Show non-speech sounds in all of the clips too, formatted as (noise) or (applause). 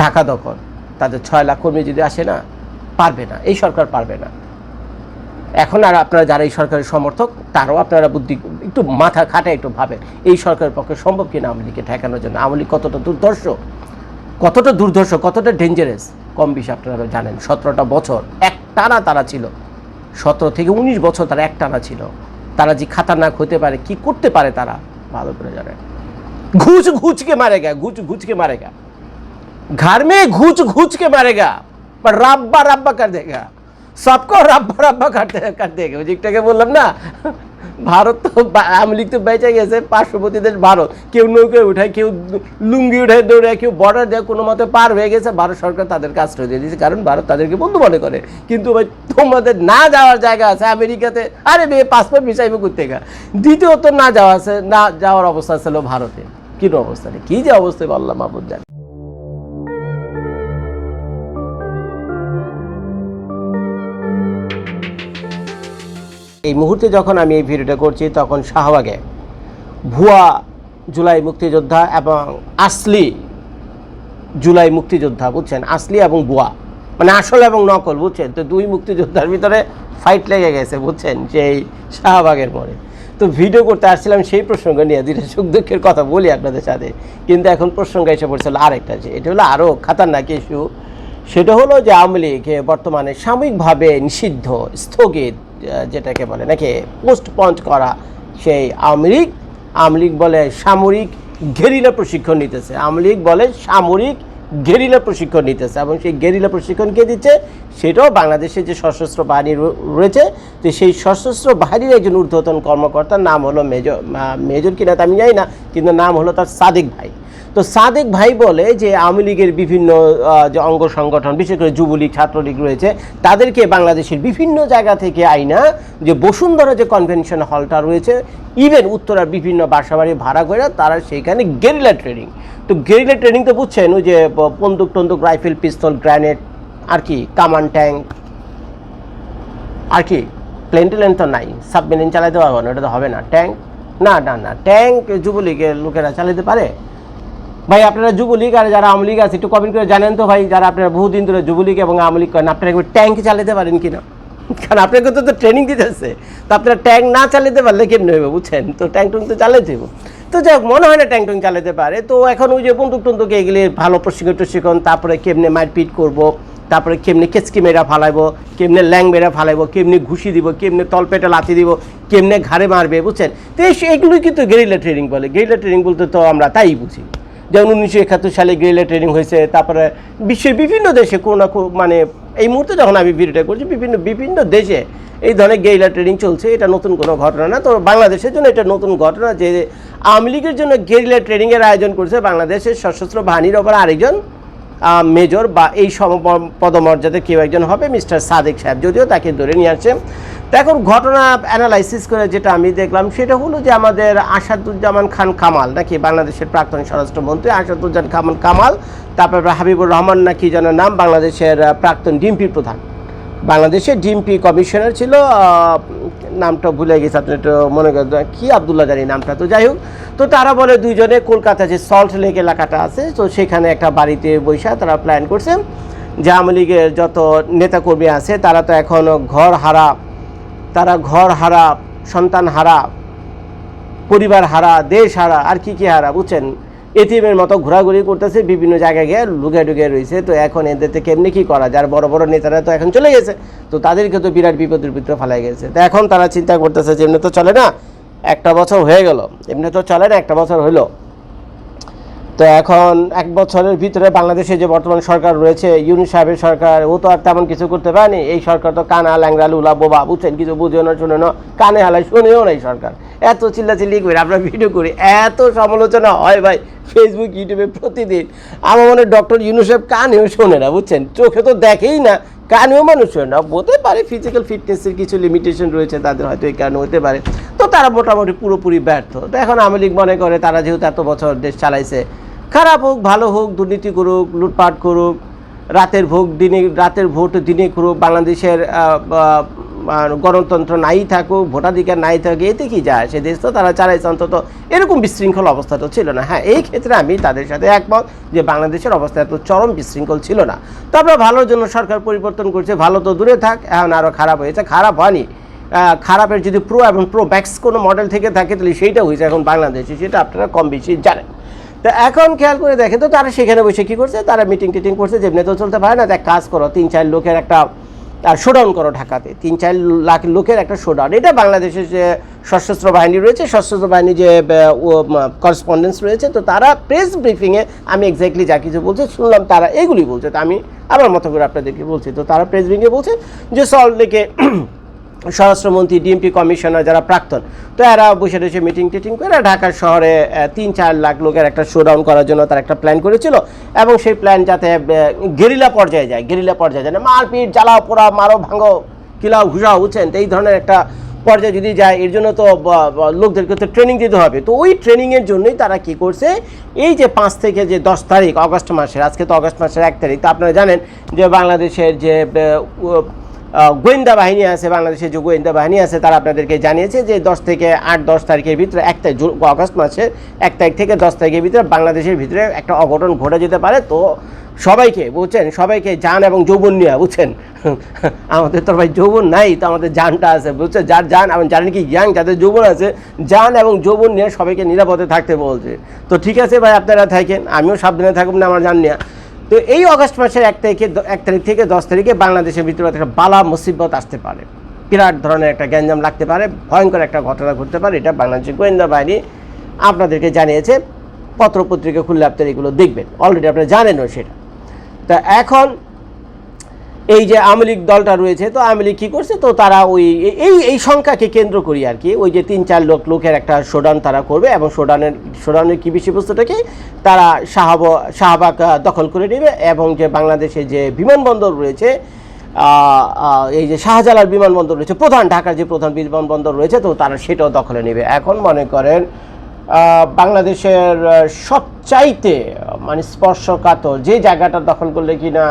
ঢাকা দখল। তাদের ছয় লাখ কর্মী যদি আসে না, পারবে না। এই সরকার পারবে না। এখন আর আপনারা যারা এই সরকারের সমর্থক, তারাও আপনারা বুদ্ধি একটু মাথা খাটায় একটু ভাবেন, এই সরকারের পক্ষে সম্ভব কিনা আওয়ামী লীগকে ঠেকানোর জন্য? আওয়ামী লীগ কতটা দুর্ধর্ষ? কতটা দুর্ধর্ষ, কতটা ডেঞ্জারাস কম বেশি আপনারা জানেন, সতেরোটা বছর এক টানা তারা ছিল। সতেরো থেকে উনিশ বছর তারা এক টানা ছিল। তারা যে খাতারনাক হতে পারে, কি করতে পারে তারা, ভালো করে জানেন। ঘুষ ঘুচকে মারেগা ঘুচ ঘুচকে মারেগা घर में घूच घूच के मारेगा पर रब्बा रब्बा कर देगा सबको रब्बा रब्बा करते कर देगा ওই দিকটাকে বললাম না ভারত তো বা- আওয়ামী লীগ তো বেঁচে গেছে পার্শ্ববর্তী দেশ ভারত কেউ নৌকায় উঠায় কেউ লুঙ্গি উঠায় দৌড়ায় কেউ বর্ডার দেয় কোনো মতে পার হয়ে গেছে ভারত সরকার তাদেরকে আশ্রয় দিয়ে দিয়েছে কারণ ভারত তাদেরকে বন্ধু মনে করে কিন্তু ভাই তোমাদের না যাওয়ার জায়গা আছে আমেরিকাতে আরে মেয়ে পাসপোর্ট ভিসাইবে করতে গা দ্বিতীয়ত না যাওয়া আছে না যাওয়ার অবস্থা ছিল ভারতে কি অবস্থা নেই কি যে অবস্থায় বললাম মাহবুব জানি এই মুহূর্তে যখন আমি এই ভিডিওটা করছি, তখন শাহবাগে ভুয়া জুলাই মুক্তিযোদ্ধা এবং আসলি জুলাই মুক্তিযোদ্ধা, বুঝছেন? আসলি এবং ভুয়া। মানে আসল এবং নকল, বুঝছেন? তো দুই মুক্তিযোদ্ধার ভিতরে ফাইট লেগে গেছে, বুঝছেন? সেই শাহবাগের পরে তো ভিডিও করতে আসছিলাম সেই প্রসঙ্গ নিয়ে, দুইটা সুখ দুঃখের কথা বলি আপনাদের সাথে। কিন্তু এখন প্রসঙ্গ এসে পড়ছিল আরেকটা যে, এটা হলো আরও খাতারনাক ইস্যু সেটা হলো যে আওয়ামী লীগ বর্তমানে সাময়িকভাবে নিষিদ্ধ, স্থগিত যেটাকে বলে নাকি পোস্ট পোস্টপন্ড করা সেই আওয়ামী লীগ। আওয়ামী লীগ বলে সামরিক ঘেরিলা প্রশিক্ষণ নিতেছে। আওয়ামী লীগ বলে সামরিক গেরিলা প্রশিক্ষণ নিতেছে। এবং সেই গেরিলা প্রশিক্ষণ কে দিচ্ছে? সেটাও বাংলাদেশের যে সশস্ত্র বাহিনী রয়েছে, তো সেই সশস্ত্র বাহিনীর একজন ঊর্ধ্বতন কর্মকর্তার নাম হলো মেজর মেজর কিনা তা আমি জানি না, কিন্তু নাম হলো তার সাদিক ভাই। তো সাদেক ভাই বলে যে আওয়ামী লীগের বিভিন্ন যে অঙ্গ সংগঠন, বিশেষ করে যুবলীগ, ছাত্রলীগ রয়েছে, তাদেরকে বাংলাদেশের বিভিন্ন জায়গা থেকে আইনা যে বসুন্ধরা যে কনভেনশন হলটা রয়েছে ইভেন উত্তরার বিভিন্ন বাসাবাড়ি ভাড়া করে তারা সেইখানে গেরিলা ট্রেনিং তো গেরিলা ট্রেনিং তো বুঝছেন, ওই যে বন্দুক টন্দুক রাইফেল পিস্তল গ্র্যানেড আর কি, কামান ট্যাঙ্ক আর কি প্লেন টেলেন তো নাই সাবমেরিন চালাতে পারব না, ওটা তো হবে না। ট্যাঙ্ক না না না ট্যাঙ্ক যুবলীগের লোকেরা চালাতে পারে। ভাই, আপনারা যুবলীগ আর যারা আওয়ামী লীগ আছে, একটু কমেন্ট করে জানেন তো ভাই, যারা আপনারা বহুদিন ধরে যুবলীগ এবং আওয়ামী লীগ করেন, আপনারা একবার ট্যাঙ্ক চালাতে পারেন কিনা? কারণ আপনাকে তো তো ট্রেনিং দিতেছে। তো আপনারা ট্যাঙ্ক না চালাতে পারলে কেমনি হবে বুঝছেন? তো ট্যাঙ্ক টুঙ্ক তো চালাতে হবে তো যাই মনে হয় না ট্যাঙ্ক টুঙ্ক চালাতে পারে। তো এখন ওই যে বন্দুক টন্দুক এগুলি ভালো প্রশিক্ষণ টশিক্ষণ, তারপরে কেমনে মারপিট করব, তারপরে কেমনি কেচকি মেরা ফালাইবো, কেমনে ল্যাং মেরা ফালাইবো, কেমনি ঘুষি দিব, কেমনে তলপেটে লাথি দিব, কেমনে ঘাড়ে মারবে, বুঝছেন? তো এগুলোই কিন্তু গেরিলা ট্রেনিং বলে। গেরিলা ট্রেনিং বলতে তো আমরা তাই বুঝি। যেমন উনিশশো একাত্তর সালে গেরিলা ট্রেনিং হয়েছে, তারপরে বিশ্বের বিভিন্ন দেশে কোনো না মানে এই মুহূর্তে যখন আমি ভিডিওটা করছি, বিভিন্ন বিভিন্ন দেশে এই ধরনের গেরিলা ট্রেনিং চলছে, এটা নতুন কোনো ঘটনা না। তো বাংলাদেশের জন্য এটা নতুন ঘটনা যে আওয়ামী লীগের জন্য গেরিলা ট্রেনিংয়ের আয়োজন করছে বাংলাদেশের সশস্ত্র বাহিনীর ওপর আরেকজন মেজর বা এই সম পদমর্যাদায় কেউ একজন হবে মিস্টার সাদেক সাহেব। যদিও তাকে ধরে নিয়ে আসছে। তো এখন ঘটনা অ্যানালাইসিস করে যেটা আমি দেখলাম, সেটা হলো যে আমাদের আসাদুজ্জামান খান কামাল, নাকি বাংলাদেশের প্রাক্তন স্বরাষ্ট্রমন্ত্রী আসাদুজ্জামান খান কামাল, তারপর হাবিবুর রহমান নাকি যেন নাম, বাংলাদেশের প্রাক্তন ডিএমপির প্রধান। বাংলাদেশের ডিএমপি কমিশনার ছিল নামটা ভুলে গেছে, আপনি একটু মনে করেন কি আবদুল্লাহ জানি নামটা, তো যাই হোক, তো তারা বলে দুইজনে কলকাতা যে সল্ট লেক এলাকাটা আছে, তো সেখানে একটা বাড়িতে বৈশা তারা প্ল্যান করছে যে আওয়ামী লীগের যত নেতাকর্মী আছে, তারা তো এখন ঘর হারা তারা ঘর হারা, সন্তান হারা, পরিবার হারা, দেশ হারা, আর কি কি হারা, বুঝছেন? এটিএমের মতো ঘোরাঘুরি করতেছে, বিভিন্ন জায়গায় গিয়ে লুকে ঢুকে রয়েছে তো এখন এদের থেকে এমনি কি করা যার বড় বড় নেতারা তো এখন চলে গেছে। তো তাদেরকে তো বিরাট বিপদের ভিতরে ফেলাই গেছে। তো এখন তারা চিন্তা করতেছে যে, এমনি তো চলে না, একটা বছর হয়ে গেল। এমনি তো চলে না, একটা বছর হলো। তো এখন এক বছরের ভিতরে বাংলাদেশে যে বর্তমান সরকার রয়েছে ইউনি সাহেবের সরকার, ও তো আর তেমন কিছু করতে পারেনি। এই সরকার তো কানা ল্যাংরা লুলা, বোবা, বুঝছেন, কিছু বুঝেও না শুনে না, কানে হালায় শুনেও না এই সরকার। এত চিল্লাচিল্লি করে আমরা ভিডিও করি, এত সমালোচনা হয় ভাই ফেসবুক ইউটিউবে প্রতিদিন। আমার মনে ডক্টর ইউনুসেফ কানেও শোনে না, বুঝছেন? চোখে তো দেখেই না, কানেও মানুষ শোনে না। হতে পারে ফিজিক্যাল ফিটনেসের কিছু লিমিটেশন রয়েছে, তাদের হয়তো এই কারণে হতে পারে। তো তারা মোটামুটি পুরোপুরি ব্যর্থ। তো এখন আওয়ামী লীগ মনে করে তারা যেহেতু এত বছর দেশ চালাইছে খারাপ হোক, ভালো হোক, দুর্নীতি করুক, লুটপাট করুক, রাতের ভোগ দিনে, রাতের ভোট দিনে করুক, বাংলাদেশের গণতন্ত্র নাই থাকুক, ভোটাধিকার নাই থাকুক, এতে কি যায়? সে দেশ তো তারা চালাইছে অন্তত, এরকম বিশৃঙ্খল অবস্থা তো ছিল না। হ্যাঁ এই ক্ষেত্রে আমি তাদের সাথে একমত যে বাংলাদেশের অবস্থা এত চরম বিশৃঙ্খল ছিল না। তারপরে ভালোর জন্য সরকার পরিবর্তন করছে, ভালো তো দূরে থাক, এখন আরও খারাপ হয়েছে, খারাপ হয়নি। খারাপের যদি প্রো এবং প্রো ব্যাক্স কোনো মডেল থেকে থাকে, তাহলে সেইটা হয়েছে এখন বাংলাদেশে, সেটা আপনারা কম বেশি জানেন। তো এখন খেয়াল করে দেখেন তো তারা সেখানে বসে কী করছে? তারা মিটিং টিটিং করছে, যেমনি তো চলতে পারে না। এক কাজ করো, তিন চার লোকের একটা শোডাউন করো ঢাকাতে। তিন চার লাখ লোকের একটা শোডাউন এটা বাংলাদেশের যে সশস্ত্র বাহিনী রয়েছে, সশস্ত্র বাহিনী যে করসপন্ডেন্স রয়েছে, তো তারা প্রেস ব্রিফিংয়ে আমি এক্স্যাক্টলি যা কিছু বলছি, শুনলাম তারা এগুলি বলছে। তো আমি আমার মতো করে আপনাদেরকে বলছি। তো তারা প্রেস ব্রিফিংয়ে বলছে যে সল্ট লেকে স্বরাষ্ট্রমন্ত্রী, ডিএমপি কমিশনার যারা প্রাক্তন, তো এরা বসে বসে মিটিং টিটিং করে ঢাকা শহরে তিন চার লাখ লোকের একটা শোডাউন করার জন্য তার একটা প্ল্যান করেছিল এবং সেই প্ল্যান যাতে গেরিলা পর্যায়ে যায়, গেরিলা পর্যায়ে যায়। না মারপিট, জ্বালাও পোড়া মারো, ভাঙো কিলাও ঘুষাও উঠছেন এই ধরনের একটা পর্যায়ে যদি যায়, এর জন্য তো লোকদেরকে তো ট্রেনিং দিতে হবে। তো ওই ট্রেনিংয়ের জন্যই তারা কি করছে, এই যে পাঁচ থেকে যে দশ তারিখ, অগস্ট মাসের, আজকে তো অগস্ট মাসের এক তারিখ, তো আপনারা জানেন যে বাংলাদেশের যে গোয়েন্দা বাহিনী আছে, বাংলাদেশের যে গোয়েন্দা বাহিনী আছে, তারা আপনাদেরকে জানিয়েছে যে দশ থেকে আট, দশ তারিখের ভিতরে, এক তারিখ আগস্ট মাসের এক তারিখ থেকে দশ তারিখের ভিতরে বাংলাদেশের ভিতরে একটা অঘটন ঘটে যেতে পারে। তো সবাইকে, বুঝছেন? সবাইকে যান এবং যৌবন নিয়ে, বুঝছেন? (laughs) আমাদের তো ভাই যৌবন নাই, তো আমাদের জানটা আছে, বুঝছেন? যার যান এবং জানেন কি ইয়াং যাদের যৌবন আছে যান এবং যৌবন নিয়ে সবাইকে নিরাপদে থাকতে বলছে। তো ঠিক আছে ভাই, আপনারা থাকেন, আমিও সাবধানে থাকুন না, আমার জান নিয়ে। তো এই অগস্ট মাসের এক তারিখে এক তারিখ থেকে দশ তারিখে বাংলাদেশের ভিতরে একটা বালা মুসিবত আসতে পারে। বিরাট ধরনের একটা গ্যাঞ্জাম লাগতে পারে, ভয়ঙ্কর একটা ঘটনা ঘটতে পারে, এটা বাংলাদেশের গোয়েন্দা বাহিনী আপনাদেরকে জানিয়েছে। পত্রপত্রিকা খুললে আপনারা এগুলো দেখবেন। অলরেডি আপনারা জানেনও সেটা। তা এখন এই যে আওয়ামী লীগ দলটা রয়েছে, তো আওয়ামী লীগ কী করছে? তো তারা ওই, এই এই সংখ্যাকে কেন্দ্র করি আর কি। ওই যে তিন, চার লোক, লোকের একটা শোডাউন তারা করবে এবং শোডাউনের শোডাউনের কী বিষয়বস্তুটাকে তারা শাহাব, শাহবাগ দখল করে নেবে এবং যে বাংলাদেশে যে বিমানবন্দর রয়েছে এই যে শাহজালাল বিমানবন্দর রয়েছে, প্রধান, ঢাকার যে প্রধান বিমানবন্দর রয়েছে, তো তারা সেটাও দখলে নেবে। এখন মনে করেন বাংলাদেশের সবচাইতে মানে স্পর্শকাতর যে জায়গাটা দখল করলে কিনা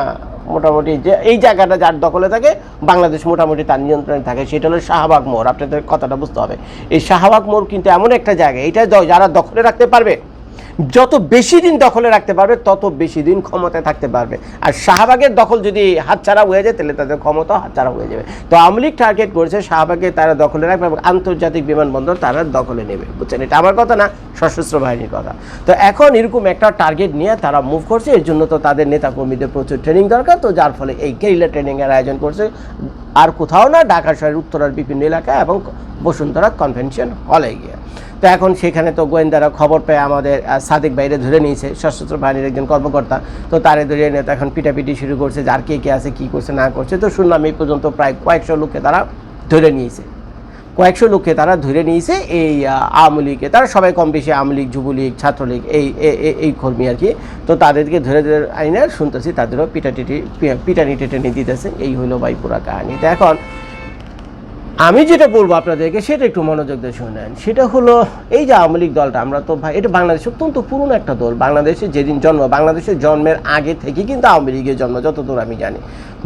মোটামুটি যে এই জায়গাটা যার দখলে থাকে, বাংলাদেশ মোটামুটি তার নিয়ন্ত্রণে থাকে, সেটা হলো শাহবাগ মোড়। আপনাদের কথাটা বুঝতে হবে। এই শাহবাগ মোড় কিন্তু এমন একটা জায়গা, এটা যারা দখলে রাখতে পারবে যত বেশি দিন দখলে রাখতে পারবে, তত বেশি দিন ক্ষমতায় থাকতে পারবে। আর শাহবাগের দখল যদি হাতছাড়া হয়ে যায়, তাহলে তাদের ক্ষমতা হাতছাড়া হয়ে যাবে। তো আওয়ামী লীগ টার্গেট করেছে শাহবাগে তারা দখলে রাখবে এবং আন্তর্জাতিক বিমানবন্দর তারা দখলে নেবে, বুঝছেন? এটা আমার কথা না, সশস্ত্র বাহিনীর কথা। তো এখন এরকম একটা টার্গেট নিয়ে তারা মুভ করছে, এর জন্য তো তাদের নেতাকর্মীদের প্রচুর ট্রেনিং দরকার। তো যার ফলে এই গেরিলা ট্রেনিংয়ের আয়োজন করছে আর কোথাও না, ঢাকা শহরের উত্তরার বিভিন্ন এলাকা এবং বসুন্ধরা কনভেনশন হলে গিয়ে। তো এখন সেখানে তো গোয়েন্দারা খবর পেয়ে আমাদের সাদিক বাইরে ধরে নিয়েছে, সশস্ত্র বাহিনীর একজন কর্মকর্তা। তো তারে ধরে নিয়ে তো এখন পিটাপিটি শুরু করছে যার কে কে আছে, কী করছে, না করছে। তো শুনলাম এই পর্যন্ত প্রায় কয়েকশো লোককে তারা ধরে নিয়েছে। কয়েকশো লোককে তারা ধরে নিয়েছে এই আওয়ামী লীগে তারা সবাই কম বেশি আওয়ামী লীগ, যুবলীগ, ছাত্রলীগ, এই এই কর্মী আর কি। তো তাদেরকে ধরে ধরে আইনে শুনতেছি, তাদেরও পিটাটিটি পিটানি টেটানি দিতেছে। এই হলো ভাই পুরা কাহিনী। তো এখন আমি যেটা বলব আপনাদেরকে, সেটা একটু মনোযোগ দিয়ে শুনেন সেটা হলো, এই যে আওয়ামী লীগ দলটা, আমরা তো ভাই, এটা বাংলাদেশ অত্যন্ত পুরনো একটা দল। বাংলাদেশে যেদিন জন্ম, বাংলাদেশের জন্মের আগে থেকে কিন্তু আওয়ামী লীগের জন্ম, যতদূর আমি জানি।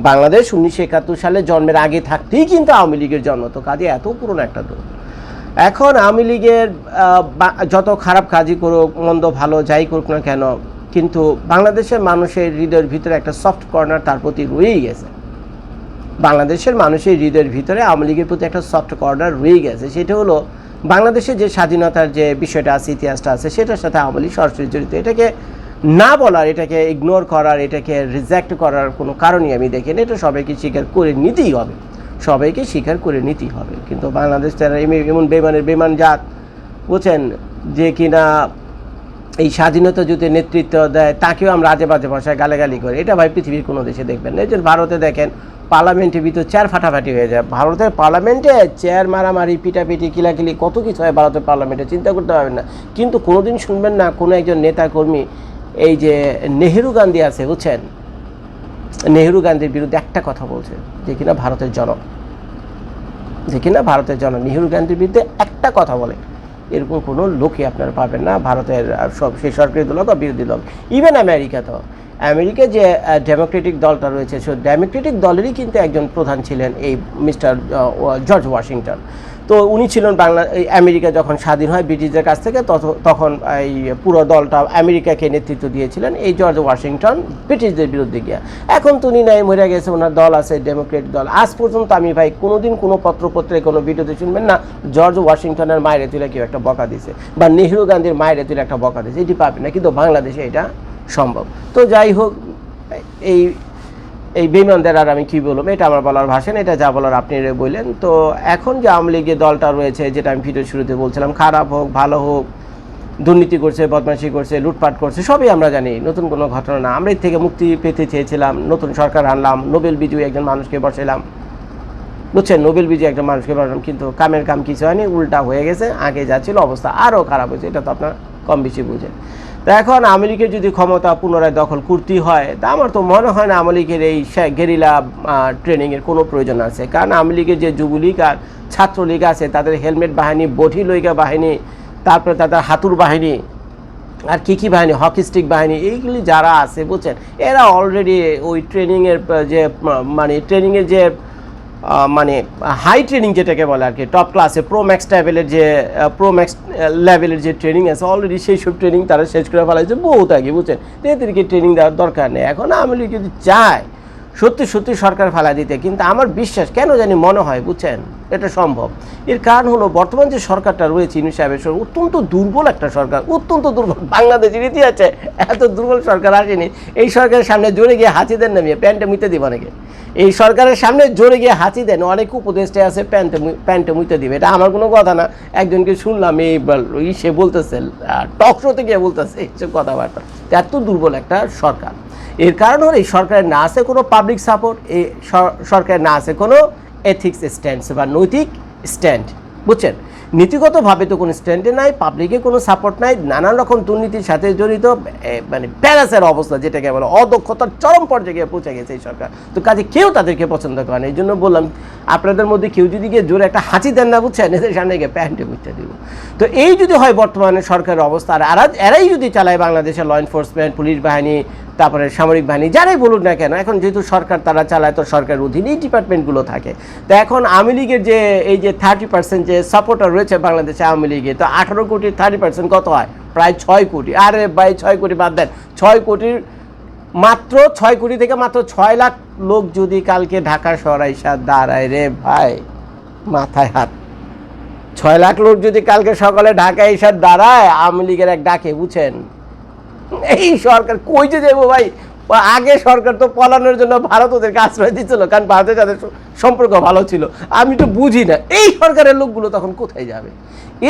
বাংলাদেশ উনিশশো একাত্তর সালে জন্মের আগে থাকতেই কিন্তু আওয়ামী লীগের জন্ম। তো কাজে এত পুরনো একটা দল। এখন আওয়ামী লীগের যত খারাপ কাজই করুক, মন্দ ভালো যাই করুক না কেন, কিন্তু বাংলাদেশের মানুষের হৃদয়ের ভিতরে একটা সফট কর্নার তার প্রতি রয়েই গেছে। বাংলাদেশের মানুষের হৃদয়ের ভিতরে আওয়ামী লীগের প্রতি একটা সফট কর্নার রয়ে গেছে। সেটা হলো বাংলাদেশের যে স্বাধীনতার যে বিষয়টা আছে, ইতিহাসটা আছে, সেটার সাথে আওয়ামী লীগ সরাসরি জড়িত। এটাকে না বলার, এটাকে ইগনোর করার, এটাকে রিজেক্ট করার কোনো কারণই আমি দেখি না। এটা সবাইকে স্বীকার করে নিতেই হবে। সবাইকে স্বীকার করে নিতেই হবে। কিন্তু বাংলাদেশ তারা এমন বেমানের বেমান জাত, বুঝছেন, যে কিনা এই স্বাধীনতা যুদ্ধে নেতৃত্ব দেয়, তাকেও আমরা আজে বাজে ভাষায় গালাগালি করি। এটা ভাই পৃথিবীর কোনো দেশে দেখবেন না। এই ভারতে দেখেন, পার্লামেন্টের ভিতর চেয়ার ফাটাফাটি হয়ে যায়। ভারতের পার্লামেন্টে চেয়ার মারামারি, পিটাপিটি, কিলাকিলি, কত কিছু হয় ভারতের পার্লামেন্টে, চিন্তা করতে পারবেন না। কিন্তু কোনোদিন শুনবেন না কোনো একজন নেতা কর্মী, এই যে নেহেরু গান্ধী আছে, বুঝছেন? নেহেরু গান্ধীর বিরুদ্ধে একটা কথা বলছে, যে কিনা ভারতের জনক। যে কিনা ভারতের জনক, নেহেরু গান্ধীর বিরুদ্ধে একটা কথা বলে। এরকম কোনো লোকই আপনারা পাবেন না। ভারতের সব সেই সরকারি দল বা বিরোধী দল। ইভেন আমেরিকা তো। আমেরিকা যে ডেমোক্রেটিক দলটা রয়েছে সে ডেমোক্রেটিক দলেরই কিন্তু একজন প্রধান ছিলেন এই মিস্টার জর্জ ওয়াশিংটন তো উনি ছিলেন বাংলা আমেরিকা যখন স্বাধীন হয় ব্রিটিশদের কাছ থেকে তখন এই পুরো দলটা আমেরিকাকে নেতৃত্ব দিয়েছিলেন, এই জর্জ ওয়াশিংটন ব্রিটিশদের বিরুদ্ধে গিয়া। এখন তো উনি নাই মরে গেছে, ওনার দল আছে, ডেমোক্রেট দল। আজ পর্যন্ত আমি ভাই কোনোদিন কোনো পত্রপত্রে, কোনো ভিডিওতে শুনবেন না, জর্জ ওয়াশিংটনের মায়ের তুলে কেউ একটা বকা দিছে বা নেহরু গান্ধীর মায়ের তুলে একটা বকা দিছে এটি পাবে না, কিন্তু বাংলাদেশে এটা সম্ভব। তো যাই হোক, এই এই বেমানদের আর আমি কি বলব? এটা আমার বলার ভাষা এটা যা বলার আপনি বললেন। তো এখন যে আওয়ামী লীগের দলটা রয়েছে, যেটা আমি ভিডিও শুরুতে বলছিলাম, খারাপ হোক, ভালো হোক, দুর্নীতি করছে, বদমাশি করছে, লুটপাট করছে, সবই আমরা জানি, নতুন কোনো ঘটনা না। আমরা এর থেকে মুক্তি পেতে চেয়েছিলাম, নতুন সরকার আনলাম, নোবেল বিজয়ী একজন মানুষকে বসাইলাম। বুঝছেন, নোবেল বিজয়ী একজন মানুষকে বসালাম কিন্তু কামের কাম কিছু হয়নি, উল্টা হয়ে গেছে, আগে যা ছিল অবস্থা আরও খারাপ হয়েছে, এটা তো আপনার কম বেশি বুঝেন। তো এখন আমেরিকার যদি ক্ষমতা পুনরায় দখল করতে হয়, তা আমার তো মনে হয় না আওয়ামী এই গেরিলা ট্রেনিংয়ের কোনো প্রয়োজন আছে। কারণ আওয়ামী যে যুবলীগ আর ছাত্রলীগ আছে, তাদের হেলমেট বাহিনী বঠি লইকা বাহিনী, তারপরে তাদের হাতুর বাহিনী, আর কী কী বাহিনী হকি স্টিক বাহিনী, এইগুলি যারা আছে, বুঝছেন? এরা অলরেডি ওই ট্রেনিংয়ের যে মানে ট্রেনিংয়ের যে মানে হাই ট্রেনিং যেটাকে বলে আর কি টপ ক্লাসে প্রো ম্যাক্স লেভেলের যে প্রো ম্যাক্স লেভেলের যে ট্রেনিং আছে অলরেডি সেই সব ট্রেনিং তারা শেষ করে ফেলা হয়েছে বহুত আগে, বুঝছেন? এদেরকে ট্রেনিং দেওয়ার দরকার নেই। এখন আমি যদি চাই সত্যি সত্যি সরকার ফেলা দিতে, কিন্তু আমার বিশ্বাস, কেন জানি মনে হয়, বুঝছেন? এটা সম্ভব। এর কারণ হলো বর্তমান যে সরকারটা রয়েছে ইনু সাহেবের সরকার অত্যন্ত দুর্বল একটা সরকার, অত্যন্ত দুর্বল। বাংলাদেশের ইতিহাসে এত দুর্বল সরকার আসেনি। এই সরকারের সামনে জোরে গিয়ে হাঁচি দেন নামিয়ে প্যান্টে মুইতে দিব অনেকে। এই সরকারের সামনে জোরে গিয়ে হাঁচি দেন, অনেক উপদেষ্টা আছে প্যান্টে প্যান্টে মুইতে দিবে। এটা আমার কোনো কথা না। একজনকে শুনলাম এই সে বলতেছে টক শোতে গিয়ে বলতেছে এইসব কথাবার্তা। এত দুর্বল একটা সরকার। এর কারণ হলো এই সরকারের না আছে কোনো পাবলিক সাপোর্ট এই সর- সরকারের না আছে কোনো এথিক্স স্ট্যান্ড বা নৈতিক স্ট্যান্ড বুঝছেন নীতিগতভাবে তো কোনো স্ট্যান্ডে নাই পাবলিকে কোনো সাপোর্ট নাই, নানান রকম দুর্নীতির সাথে জড়িত মানে প্যারাসের অবস্থা যেটাকে বলে অদক্ষতার চরম পর্যায়ে পৌঁছে গেছে এই সরকার। তো কাজে কেউ তাদেরকে পছন্দ করে না, এই জন্য বললাম আপনাদের মধ্যে কেউ যদি গিয়ে জোরে একটা হাঁচি দেন না বুঝছেন, এদের সামনে গিয়ে প্যান্টে বুঝতে দিব। তো এই যদি হয় বর্তমানে সরকারের অবস্থা, আর এরা এরাই যদি চালায় বাংলাদেশের ল এনফোর্সমেন্ট পুলিশ বাহিনী, তারপরে সামরিক বাহিনী, যারাই বলুন না কেন, এখন যেহেতু সরকার তারা চালায়, তো সরকারের অধীনেই ডিপার্টমেন্টগুলো থাকে। তো এখন আওয়ামী লীগের যে, এই যে থার্টি পার্সেন্ট যে সাপোর্টার রয়েছে বাংলাদেশে আওয়ামী লীগে। তো আঠারো কোটি থার্টি পার্সেন্ট কত হয়? প্রায় ছয় কোটি। আরে ভাই, ছয় কোটি বাদ দেন। ছয় কোটির মাত্র, ছয় কোটি থেকে মাত্র ছয় লাখ লোক যদি কালকে ঢাকা শহর আইসা দাঁড়ায় রে ভাই, মাথায় হাত। ছয় লাখ লোক যদি কালকে সকালে ঢাকা এসে দাঁড়ায়, আওয়ামী লীগের এক ডাকে, বুঝছেন? এই সরকার কই যে যাব ভাই? আগে সরকার তো পলানোর জন্য ভারত ওদেরকে আশ্রয় দিচ্ছিল কারণ ভারতের সাথে সম্পর্ক ভালো ছিল। আমি তো বুঝি না, এই সরকারের লোকগুলো তখন কোথায় যাবে?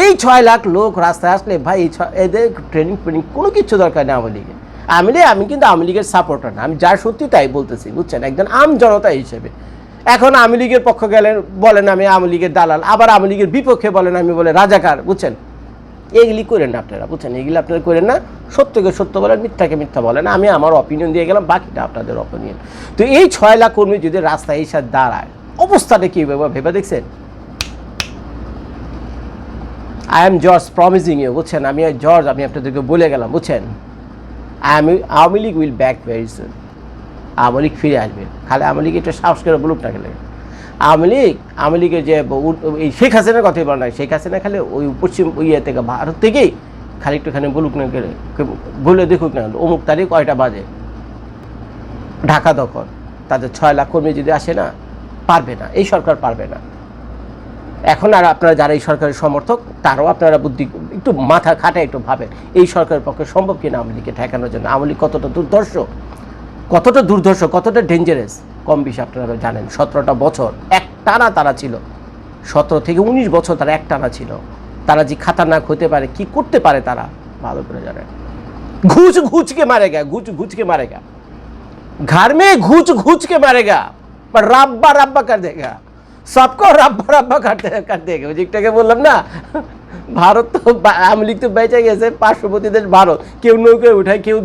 এই ছয় লাখ লোক রাস্তায় আসলে, ভাই, এই এদের ট্রেনিং ফ্রেনিং কোনো কিছু দরকার নেই আওয়ামী লীগের। আমি আমি কিন্তু আওয়ামী লীগের সাপোর্টার না, আমি যা সত্যি তাই বলতেছি, বুঝছেন? একজন আম জনতা হিসেবে। এখন আওয়ামী লীগের পক্ষ গেলেন, বলেন আমি আওয়ামী লীগের দালাল, আবার আওয়ামী লীগের বিপক্ষে বলেন আমি বলে রাজাকার, বুঝছেন? এগুলি করেন না আপনারা, বুঝছেন? এগুলি আপনারা করেন না, সত্যকে সত্য বলেন, মিথ্যাকে মিথ্যা বলেন। আমি আমার অপিনিয়ন দিয়ে গেলাম, বাকিটা আপনাদের অপিনিয়ন তো এই ছয় লাখ কর্মী যদি রাস্তায় এসে দাঁড়ায়, অবস্থাটা কী ভেবে দেখছেন? I am George promising you বুঝছেন? আমি জর্জ আমি আপনাদেরকে বলে গেলাম, বুঝছেন? আমি Awami League will back very soon Awami League ফিরে আসবে। খালি আওয়ামী লীগ একটু সাহস করে বলুক না খেলে আওয়ামী লীগ, আওয়ামী লীগের যে এই শেখ হাসিনার কথাই বলা নাই। শেখ হাসিনা খালি ওই পশ্চিম ইয়ে থেকে ভারত থেকেই খালি একটুখানি বলুক না বলে দেখুক না অমুক তারিখ কয়টা বাজে। ঢাকা দখল, তাদের ছয় লাখ কর্মী যদি আসে না, পারবে না, এই সরকার পারবে না। এখন আর আপনারা যারা এই সরকারের সমর্থক, তারাও আপনারা বুদ্ধি একটু মাথা খাটায় একটু ভাবেন, এই সরকারের পক্ষে সম্ভব কিনা আওয়ামী লীগকে ঠেকানোর জন্য? আওয়ামী লীগ কতটা দুর্ধর্ষ কতটা দুর্ধর্ষ, কতটা ডেঞ্জারাস কম বেশি আপনারা জানেন সতেরোটা বছর এক টানা তারা ছিল সতেরো থেকে উনিশ বছর তারা এক টানা ছিল তারা যে খাতারনাক হতে পারে কি করতে পারে তারা ভালো করে জানেন ঘুচ ঘুচকে মারেগা ঘুচ ঘুচকে মারেগা घर में घुच घुच के मारेगा पर रब्बा रब्बा कर देगा সবকে রাব্বা রাব্বা কাটতে কাটতে গেছে যেটাকে বললাম না ভারত তো আওয়ামী লীগ তো বেঁচে গেছে পার্শ্ববর্তী দেশ ভারত কেউ নৌকায় উঠায় কেউ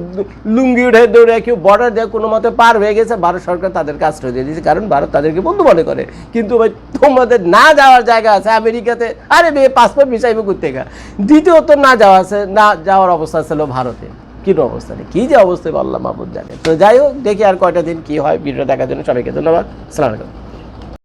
লুঙ্গি উঠায় দৌড়ে কেউ বর্ডার দেয় কোনো মতে পার হয়ে গেছে ভারত সরকার তাদেরকে আশ্রয় দিয়ে দিয়েছে কারণ ভারত তাদেরকে বন্ধু মনে করে কিন্তু ভাই তোমাদের না যাওয়ার জায়গা আছে আমেরিকাতে আরে বে পাসপোর্ট ভিসাইবে করতে গা দ্বিতীয়ত না যাওয়া আছে না যাওয়ার অবস্থা ছিল ভারতে কোনো অবস্থা নেই কী যে অবস্থায় বললাম আবুদ জানে তো যাই হোক দেখি আর কয়টা দিন কী হয় ভিডিও দেখার জন্য সবাইকে ধন্যবাদ সালামালাইকুম